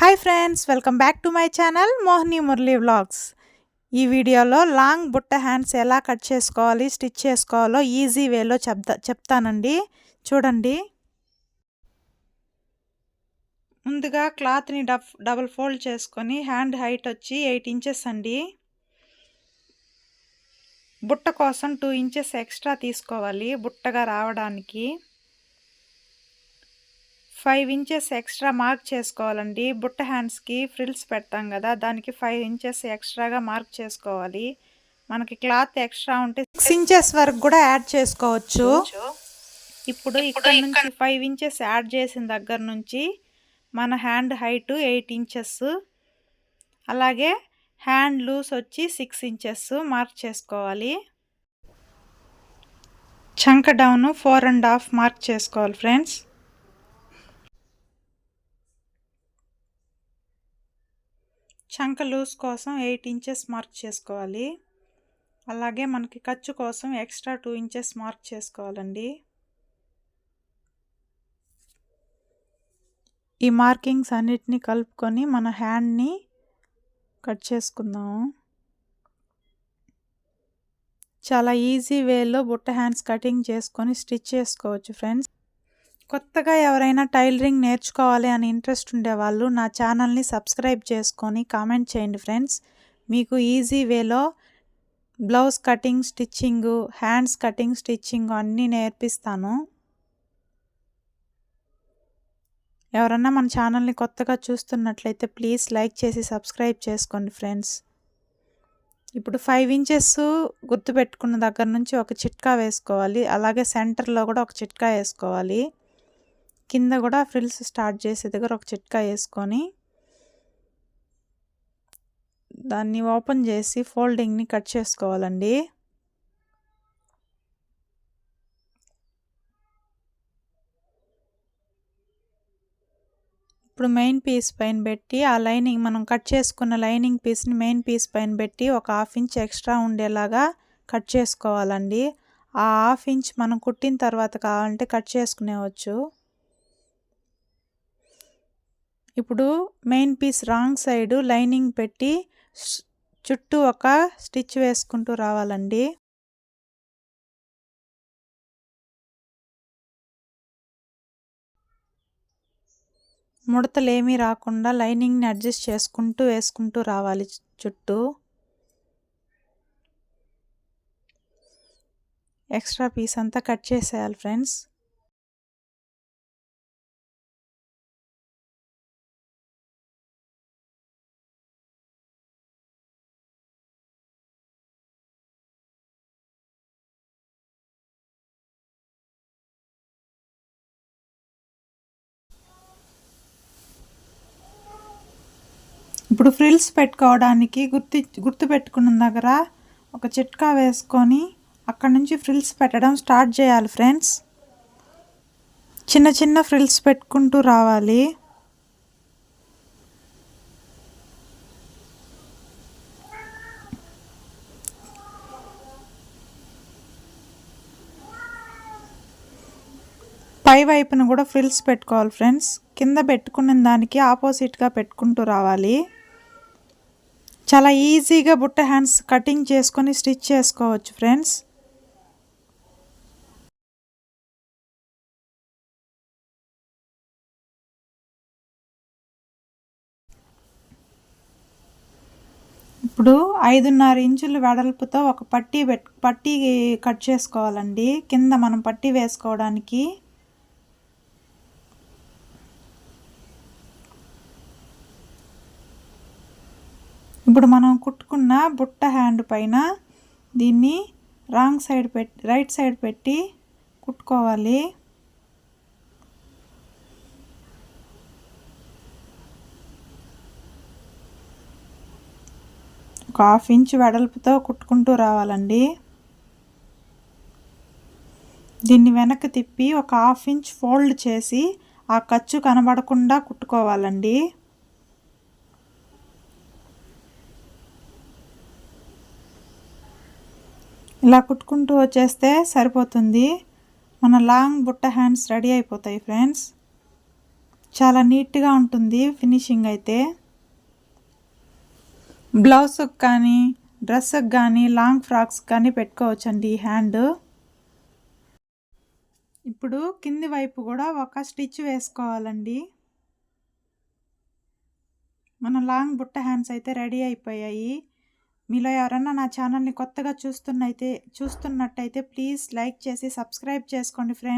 Hi friends welcome back to my channel Mohini Murali vlogs ఈ వీడియోలో long బుట్ట hands ఎలా కట్ చేసుకోవాలి స్టిచ్ చేసుకోవాలో ఈజీ వేలో చెప్తా చెప్తానండి. చూడండి. ముందుగా క్లాత్ని డబ్ డబుల్ ఫోల్డ్ చేసుకొని హ్యాండ్ హైట్ వచ్చి ఎయిట్ ఇంచెస్ అండి. బుట్ట కోసం టూ ఇంచెస్ ఎక్స్ట్రా తీసుకోవాలి బుట్టగా రావడానికి. ఫైవ్ ఇంచెస్ ఎక్స్ట్రా మార్క్ చేసుకోవాలండి. బుట్ట హ్యాండ్స్కి ఫ్రిల్స్ పెడతాం కదా దానికి ఫైవ్ ఇంచెస్ ఎక్స్ట్రాగా మార్క్ చేసుకోవాలి. మనకి క్లాత్ ఎక్స్ట్రా ఉంటే సిక్స్ ఇంచెస్ వరకు కూడా యాడ్ చేసుకోవచ్చు. ఇప్పుడు ఇక్కడ నుంచి ఫైవ్ ఇంచెస్ యాడ్ చేసిన దగ్గర నుంచి మన హ్యాండ్ హైట్ ఎయిట్ ఇంచెస్ అలాగే హ్యాండ్ లూస్ వచ్చి సిక్స్ ఇంచెస్ మార్క్ చేసుకోవాలి. చంక down four and half mark చేసుకోవాలి ఫ్రెండ్స్ చంక లూస్ కోసం ఎయిట్ ఇంచెస్ మార్క్ చేసుకోవాలి. అలాగే మనకి ఖర్చు కోసం ఎక్స్ట్రా టూ ఇంచెస్ మార్క్ చేసుకోవాలండి. ఈ మార్కింగ్స్ అన్నిటినీ కలుపుకొని మన హ్యాండ్ని కట్ చేసుకుందాము. చాలా ఈజీ వేలో బుట్ట హ్యాండ్స్ కటింగ్ చేసుకొని స్టిచ్ చేసుకోవచ్చు ఫ్రెండ్స్. కొత్తగా ఎవరైనా టైలరింగ్ నేర్చుకోవాలి అని ఇంట్రెస్ట్ ఉండేవాళ్ళు నా ఛానల్ని సబ్స్క్రైబ్ చేసుకొని కామెంట్ చేయండి ఫ్రెండ్స్. మీకు ఈజీ వేలో blouse cutting stitching hands cutting stitching అన్నీ నేర్పిస్తాను. ఎవరన్నా మన ఛానల్ని కొత్తగా చూస్తున్నట్లయితే ప్లీజ్ లైక్ చేసి సబ్స్క్రైబ్ చేసుకోండి ఫ్రెండ్స్. ఇప్పుడు ఫైవ్ ఇంచెస్ గుర్తుపెట్టుకున్న దగ్గర నుంచి ఒక చిట్కా వేసుకోవాలి. అలాగే సెంటర్లో కూడా ఒక చిట్కా వేసుకోవాలి. కింద కూడా ఫ్రిల్స్ స్టార్ట్ చేసే దగ్గర ఒక చిట్కా వేసుకొని దాన్ని ఓపెన్ చేసి ఫోల్డింగ్ని కట్ చేసుకోవాలండి. ఇప్పుడు మెయిన్ పీస్ పైన పెట్టి ఆ లైనింగ్ మనం కట్ చేసుకున్న లైనింగ్ పీస్ని మెయిన్ పీస్ పైన పెట్టి ఒక హాఫ్ ఇంచ్ ఎక్స్ట్రా ఉండేలాగా కట్ చేసుకోవాలండి. ఆ హాఫ్ ఇంచ్ మనం కుట్టిన తర్వాత కావాలంటే కట్ చేసుకునేవచ్చు ఇప్పుడు main piece wrong side lining పెట్టి చుట్టూ ఒక స్టిచ్ వేసుకుంటూ రావాలండి. ముడతలేమీ రాకుండా లైనింగ్ని అడ్జస్ట్ చేసుకుంటూ వేసుకుంటూ రావాలి చుట్టూ. ఎక్స్ట్రా పీస్ అంతా కట్ చేసేయాలి ఫ్రెండ్స్ ఇప్పుడు ఫ్రిల్స్ పెట్టుకోవడానికి గుర్తి గుర్తు పెట్టుకున్న దగ్గర ఒక చిట్కా వేసుకొని అక్కడ నుంచి ఫ్రిల్స్ పెట్టడం స్టార్ట్ చేయాలి ఫ్రెండ్స్. చిన్న చిన్న ఫ్రిల్స్ పెట్టుకుంటూ రావాలి. పై వైపున కూడా ఫ్రిల్స్ పెట్టుకోవాలి ఫ్రెండ్స్. కింద పెట్టుకున్న దానికి ఆపోజిట్గా పెట్టుకుంటూ రావాలి. చాలా ఈజీగా బుట్ట హ్యాండ్స్ కటింగ్ చేసుకొని స్టిచ్ చేసుకోవచ్చు ఫ్రెండ్స్ ఇప్పుడు ఐదున్నర ఇంచుల వెడల్పుతో ఒక పట్టీ పెట్ పట్టీ కట్ చేసుకోవాలండి. కింద మనం పట్టీ వేసుకోవడానికి ఇప్పుడు మనం కుట్టుకున్న బుట్ట హ్యాండ్ పైన దీన్ని రాంగ్ సైడ్ పెట్టి రైట్ సైడ్ పెట్టి కుట్టుకోవాలి. ఒక హాఫ్ ఇంచ్ వెడల్పుతో కుట్టుకుంటూ రావాలండి. దీన్ని వెనక్కి తిప్పి ఒక హాఫ్ ఇంచ్ ఫోల్డ్ చేసి ఆ ఖర్చు కనబడకుండా కుట్టుకోవాలండి. ఇలా కుట్టుకుంటూ వచ్చేస్తే సరిపోతుంది. మన లాంగ్ బుట్ట హ్యాండ్స్ రెడీ అయిపోతాయి ఫ్రెండ్స్. చాలా నీట్గా ఉంటుంది ఫినిషింగ్ అయితే. బ్లౌజ్కి కానీ డ్రెస్కి కానీ లాంగ్ ఫ్రాక్స్ కానీ పెట్టుకోవచ్చండి ఈ హ్యాండ్. ఇప్పుడు కింది వైపు కూడా ఒక స్టిచ్ వేసుకోవాలండి. మన లాంగ్ బుట్ట హ్యాండ్స్ అయితే రెడీ అయిపోయాయి. మీలో ఎవరన్నా నా ఛానల్ని కొత్తగా చూస్తున్నైతే చూస్తున్నట్టయితే ప్లీజ్ లైక్ చేసి సబ్స్క్రైబ్ చేసుకోండి ఫ్రెండ్స్.